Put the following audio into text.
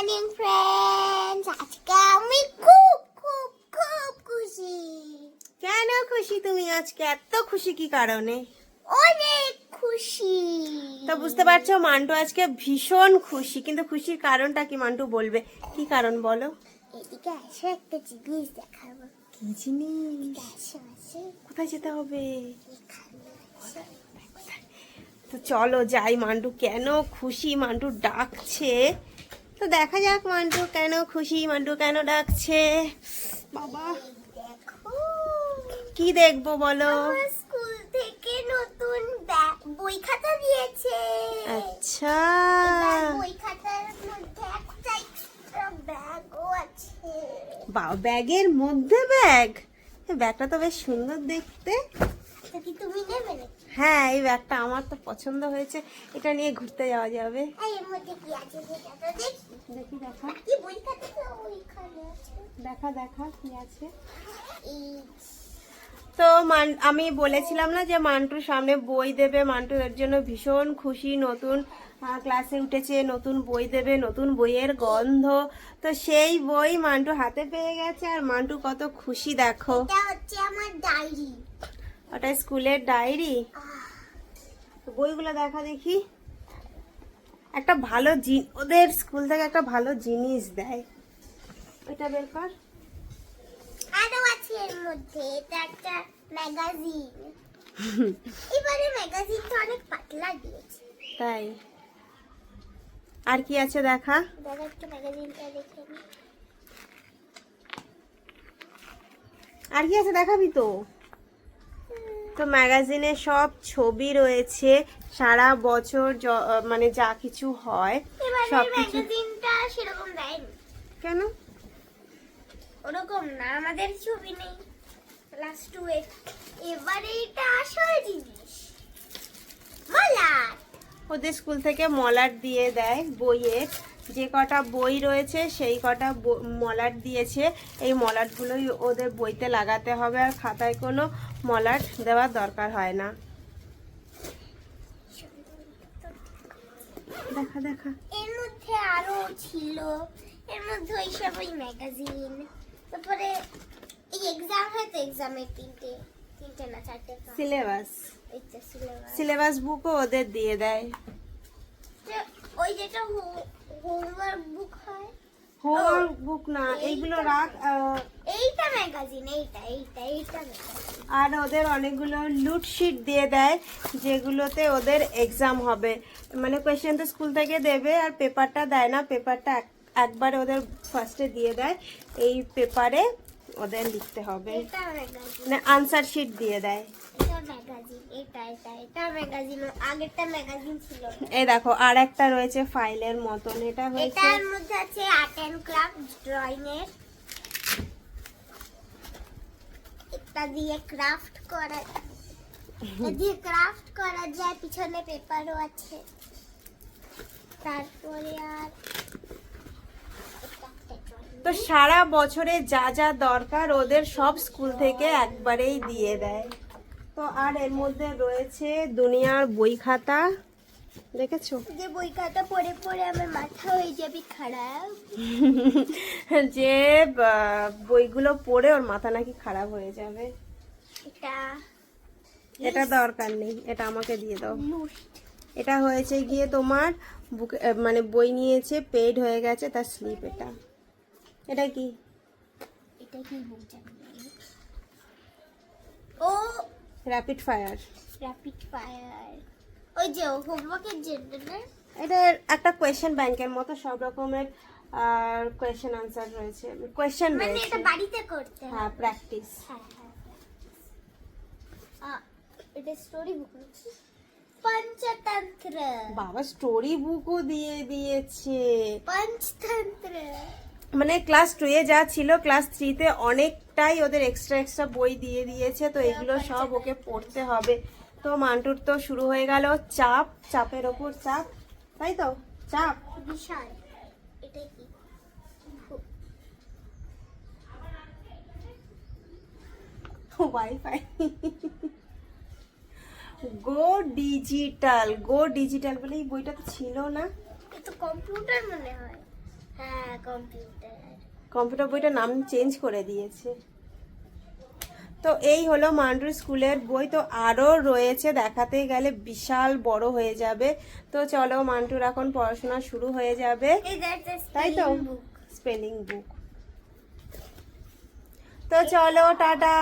Morning friends আজকে আমি খুব খুব খুব খুশি কেন খুশি তুমি আজকে? এত খুশি কি কারণে? অনেক খুশি। তো বুঝতে পারছ মান্টু আজকে ভীষণ খুশি। কিন্তু খুশির কারণটা কি মান্টু বলবে? কি কারণ বলো? এদিকে আসো একটা জিনিস দেখাবো। কি জিনিস? কোথায় যেতে হবে। তো চলো যাই মান্টু কেন খুশি? মান্টু ডাকছে। তো দেখা যাক মান্টু কেন খুশি মান্টু কেন ডাকছে? বাবা কি দেখব বলো? স্কুল থেকে নতুন বই খাতা দিয়েছে। আচ্ছা। বই খাতার মধ্যে একটা ব্যাগও আছে। বা ব্যাগের মধ্যে ব্যাগ? ব্যাগটা তো বেশ সুন্দর দেখতে। কি তুমি নেবে হ্যাঁ এই ব্যাগটা আমার তো পছন্দ হয়েছে। এটা নিয়ে ঘুরতে যাওয়া যাবে। এর মধ্যে কি আছে সেটা তো দেখি। কি বই তো ওইখানে আছে? দেখা দেখা কি আছে? তো মান আমি বলেছিলাম না যে মান্টুর সামনে বই দেবে। মান্টু এর জন্য ভীষণ খুশি নতুন ক্লাসে উঠেছে নতুন বই দেবে নতুন বইয়ের গন্ধ। তো সেই বই মান্টু হাতে পেয়ে গেছে আর মান্টু কত খুশি দেখো। এটা হচ্ছে আমার ডায়েরি। ওটা স্কুলের ডায়েরি? বইগুলো দেখা দেখি। একটা ভালো ওদের স্কুল থেকে একটা ভালো জিনিস দেয়। ওইটা বের কর। আরও আছে এর মধ্যে এটা একটা ম্যাগাজিন। এবারে ম্যাগাজিনটা অনেক পাতলা দিয়েছে। তাই। আর কি আছে দেখা? দাদা একটু ম্যাগাজিনটা দেখে নি। আর কি আছে দেখাবি তো? তো ম্যাগাজিনে সব ছবি রয়েছে সারা বছর মানে যা কিছু হয় সব কিছু। ম্যাগাজিনটা সেরকম দেয়নি। কেন? ওরকম না আমাদের ছবি নেই। ক্লাস টু এবারে এটা আসল জিনিস। মালা ওদের স্কুল থেকে মলাট দিয়ে দেয় বইয়ের যে কটা বই রয়েছে সেই কটা মলাট দিয়েছে। এই মলাটগুলোই ওদের বইতে লাগাতে হবে আর খাতায় কোনো মলাট দেওয়ার দরকার হয় না। দেখা দেখা। এর মধ্যে আরও ছিল। এর মধ্যে ওইসব ওই ম্যাগাজিন তারপরে এই এক্সাম হয় তো এক্সামের তিনটে তিনটে না চারটে সিলেবাস সিলেবাস বুকও ওদের দিয়ে দেয়। ওই যেটা হোমওয়ার্ক বুক হয় হোমওয়ার্ক বুক না এইগুলো রাখ এইটা ম্যাগাজিন এইটা এইটা এইটা আর ওদের অনেকগুলো লুট শিট দিয়ে দেয় যেগুলোতে ওদের এক্সাম হবে। মানে কোয়েশ্চেন তো স্কুল থেকে দেবে আর পেপারটা দেয় না পেপারটা একবার ওদের ফার্স্টে দিয়ে দেয়। এই পেপারে ওদের লিখতে হবে। মানে আনসার শিট দিয়ে দেয়। এই দেখো আর একটা রয়েছে ফাইলের মতন। এটা হয়েছে এটার মধ্যে আছে আর্ট অ্যান্ড ক্রাফট ড্রয়িং এর। এটা দিয়ে ক্রাফট করা দিয়ে ক্রাফট করা যায় পিছনে পেপারও আছে। তারপরে আর। তো সারা বছরে যা যা দরকার ওদের সব স্কুল থেকে একবারেই দিয়ে দেয়। তো আর এর মধ্যে রয়েছে দুনিয়ার বই খাতা। দেখেছ? যে বই খাতা পড়ে পড়ে আমার মাথা হয়ে যাবে খারাপ। যে বইগুলো পড়ে ওর মাথা নাকি খারাপ হয়ে যাবে। এটা এটা দরকার নেই এটা আমাকে দিয়ে দাও। এটা হয়েছে গিয়ে তোমার বুক মানে বই নিয়েছে পেড হয়ে গেছে তার স্লিপ এটা। এটা কি? এটা কি ও র্যাপিড ফায়ার র্যাপিড ফায়ার ওই যে হোমওয়ার্কের জন্য এটা একটা কোয়েশ্চেন ব্যাংকের মতো সব রকমের আর কোয়েশ্চেন আনসার রয়েছে। কোয়েশ্চেন মানে এটা বাড়িতে করতে হ্যাঁ। প্র্যাকটিস হ্যাঁ হ্যাঁ আ, এটা স্টোরি বুক পঞ্চতন্ত্র। বাবা স্টোরি বুকও দিয়ে দিয়েছে। পঞ্চতন্ত্র। মানে ক্লাস টু এ যা ছিল ক্লাস থ্রিতে অনেকটাই ওদের এক্সট্রা এক্সট্রা বই দিয়ে দিয়েছে তো এগুলো সব ওকে পড়তে হবে। তো মান্টুর তো শুরু হয়ে গেল চাপ চাপের ওপর চাপ তাই তো? চাপ। বিশাল। এটা কি? Wifi go digital go digital বলে এই বইটা তো ছিল না। এটা কম্পিউটার মনে হয়। হ্যাঁ কম্পিউটার। কম্পিউটার বইটার নাম চেঞ্জ করে দিয়েছে। তো এই হলো মান্টুর স্কুলের বই। তো আরও রয়েছে দেখাতে গেলে বিশাল বড় হয়ে যাবে। তো চলো মান্টুর এখন পড়াশোনা শুরু হয়ে যাবে। তাই তো? স্পেলিং বুক তো চলো টাটা।